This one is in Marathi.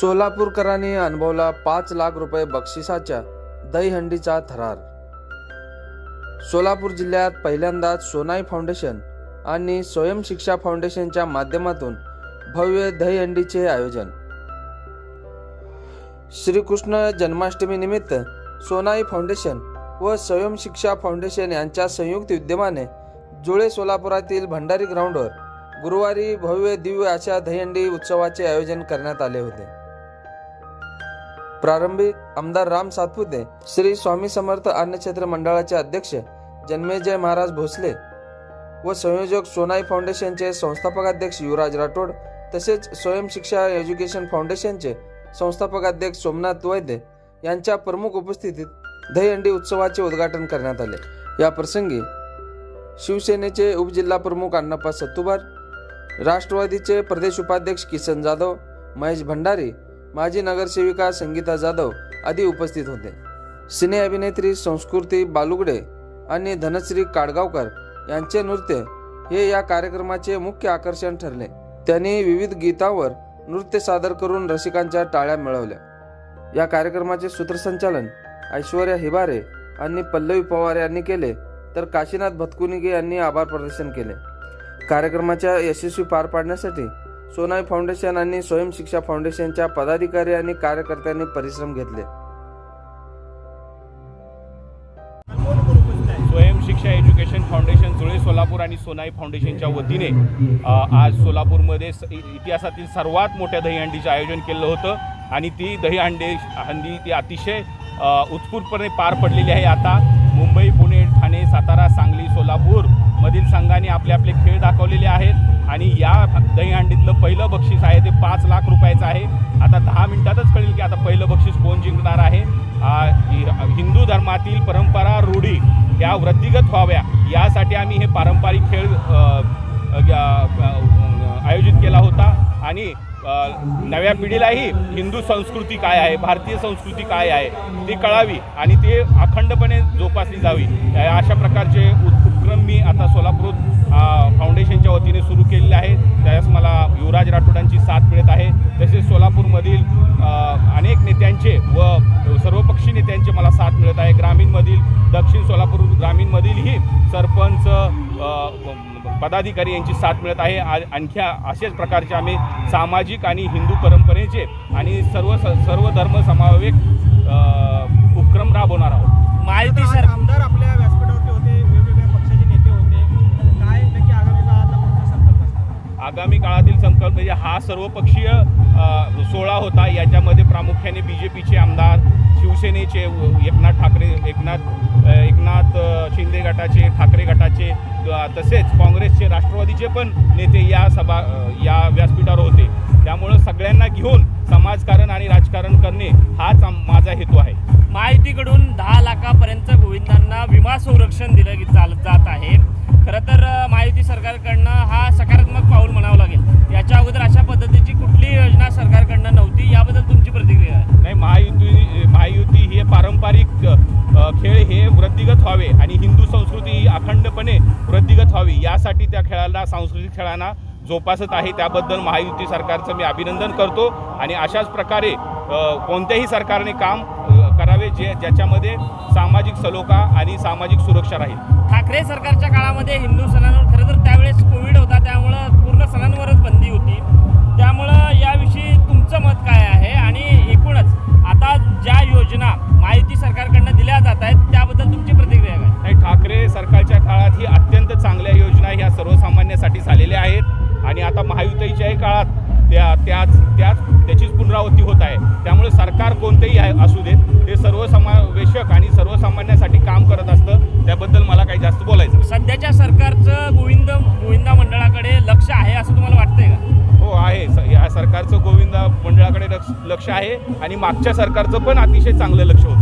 सोलापूरकरांनी अनुभवला पाच लाख रुपये बक्षिसाच्या दहीहंडीचा थरार. सोलापूर जिल्ह्यात पहिल्यांदाच सोनाई फाउंडेशन आणि स्वयंशिक्षा फाउंडेशनच्या माध्यमातून भव्य दहीहंडीचे आयोजन. श्रीकृष्ण जन्माष्टमीनिमित्त सोनाई फाउंडेशन व स्वयंशिक्षा फाउंडेशन यांच्या संयुक्त विद्यमाने जुळे सोलापुरातील भंडारी ग्राउंडवर गुरुवारी भव्य दिव्य अशा दहीहंडी उत्सवाचे आयोजन करण्यात आले होते. प्रारंभी आमदार राम सातपुते श्री स्वामी समर्थ अन्नक्षेत्र मंडळाचे अध्यक्ष जन्मेजय महाराज भोसले व संयोजक सोनाई फाउंडेशनचे संस्थापक अध्यक्ष युवराज राठोड तसेच स्वयंशिक्षा एज्युकेशन फाउंडेशनचे संस्थापक अध्यक्ष सोमनाथ वैद्य यांच्या प्रमुख उपस्थितीत दहीहंडी उत्सवाचे उद्घाटन करण्यात आले. या प्रसंगी शिवसेनेचे उपजिल्हा प्रमुख अण्णाप्पा सत्तुबार राष्ट्रवादीचे प्रदेश उपाध्यक्ष किसन जाधव महेश भंडारी माजी नगरसेविका संगीता जाधव आदी उपस्थित होते. सिने अभिनेत्री संस्कृती बालुगडे आणि धनश्री काडगावकर यांचे नृत्य हे या कार्यक्रमाचे मुख्य आकर्षण ठरले. त्यांनी विविध गीतावर नृत्य सादर करून रसिकांच्या टाळ्या मिळवल्या. या कार्यक्रमाचे सूत्रसंचालन ऐश्वर्या हिबारे आणि पल्लवी पवार यांनी केले तर काशीनाथ भतकुनिगे यांनी आभार प्रदर्शन केले. कार्यक्रमाच्या यशस्वी पार पाडण्यासाठी सोनाई फाउंडेशन आणि स्वयंशिक्षा फाउंडेशनच्या पदाधिकारी आणि कार्यकर्त्यांनी परिश्रम घेतले. स्वयंशिक्षा एज्युकेशन फाउंडेशन जुळे सोलापूर आणि सोनाई फाउंडेशनच्या वतीने आज सोलापूरमध्ये स- इतिहासातील सर्वात मोठ्या दहीहंडीचं आयोजन केलं होतं. आणि ती दहीहंडी हंडी ती अतिशय उत्स्फूर्तपणे पार पडलेली आहे. आता मुंबई पुणे ठाणे सातारा सांगली सोलापूर मधील संघाने आपले आपले खेळ दाखवलेले आहेत. आणि या दहीहंडीतलं पहिलं बक्षीस आहे ते पाच लाख रुपयाचं आहे. आता दहा मिनिटातच कळेल की आता पहिलं बक्षीस कोण जिंकणार आहे. हिंदू धर्मातील परंपरा रूढी या वृद्धिगत व्हाव्या यासाठी आम्ही हे पारंपरिक खेळ आयोजित केला होता. आणि नव्या पिढीलाही हिंदू संस्कृती काय आहे भारतीय संस्कृती काय आहे ती कळावी आणि ते अखंडपणे जोपासली जावी. अशा प्रकारचे उपक्रम मी आता सोलापूर नेत्यांचे मला साथ मिळत आहे. ग्रामीणमधील दक्षिण सोलापूर ग्रामीणमधीलही सरपंच पदाधिकारी यांची साथ मिळत आहे. आणखी अशाच प्रकारचे आम्ही सामाजिक आणि हिंदू परंपरेचे आणि सर्व सर्व धर्म समावेक उपक्रम राबवणार आहोत. माहिती सर. आमदार आपल्या सर्वपक्षीय सोहळा होता. याच्यामध्ये प्रामुख्याने बी जे पीचे आमदार शिवसेनेचे एकनाथ ठाकरे एकनाथ एकनाथ शिंदे गटाचे ठाकरे गटाचे तसेच काँग्रेसचे राष्ट्रवादीचे पण नेते या सभा या व्यासपीठावर होते. त्यामुळं सगळ्यांना घेऊन समाजकारण आणि राजकारण करणे हाच आम- माझा हेतू आहे. माहितीकडून दहा लाखापर्यंत गोविंदांना विमा संरक्षण दिलं चाल जात आहे. खरं तर महायुती सरकारकडनं हा सकारात्मक पाऊल म्हणावं लागेल. याच्या अगोदर अशा पद्धतीची कुठलीही योजना सरकारकडनं नव्हती. याबद्दल तुमची प्रतिक्रिया आहे नाही महायुती महायुती हे पारंपरिक खेळ हे वृद्धिगत व्हावे आणि हिंदू संस्कृती ही अखंडपणे वृद्धिगत व्हावी. यासाठी त्या खेळाला सांस्कृतिक खेळांना जोपासत आहे. त्याबद्दल महायुती सरकारचं मी अभिनंदन करतो. आणि अशाच प्रकारे कोणत्याही सरकारने काम करावे जे ज्याच्यामध्ये सामाजिक सलोखा आणि सामाजिक सुरक्षा राहील. ठाकरे सरकारच्या काळामध्ये हिंदू सणांवर खरं तर त्यावेळेस कोविड होता त्यामुळं पूर्ण सणांवरच बंदी होती. त्यामुळं याविषयी तुमचं मत काय आहे? आणि एकूणच आता ज्या योजना माहिती सरकारकडनं दिल्या जात आहेत त्याबद्दल तुमची प्रतिक्रिया काय? नाही ठाकरे सरकारच्या काळात ही अत्यंत चांगल्या योजना ह्या सर्वसामान्यांसाठी झालेल्या आहेत. आणि आता महायुतीच्याही काळात त्या त्याच त्याच त्याचीच पुनरावृत्ती होत आहे. त्यामुळे सरकार कोणतेही आहे असू देत. सरकारचं गोविंद गोविंदा मंडळाकडे लक्ष आहे असं तुम्हाला वाटतंय का? हो आहे. या सरकारचं गोविंदा मंडळाकडे लक्ष लक्ष आहे आणि मागच्या सरकारचं पण अतिशय चांगलं लक्ष होतं.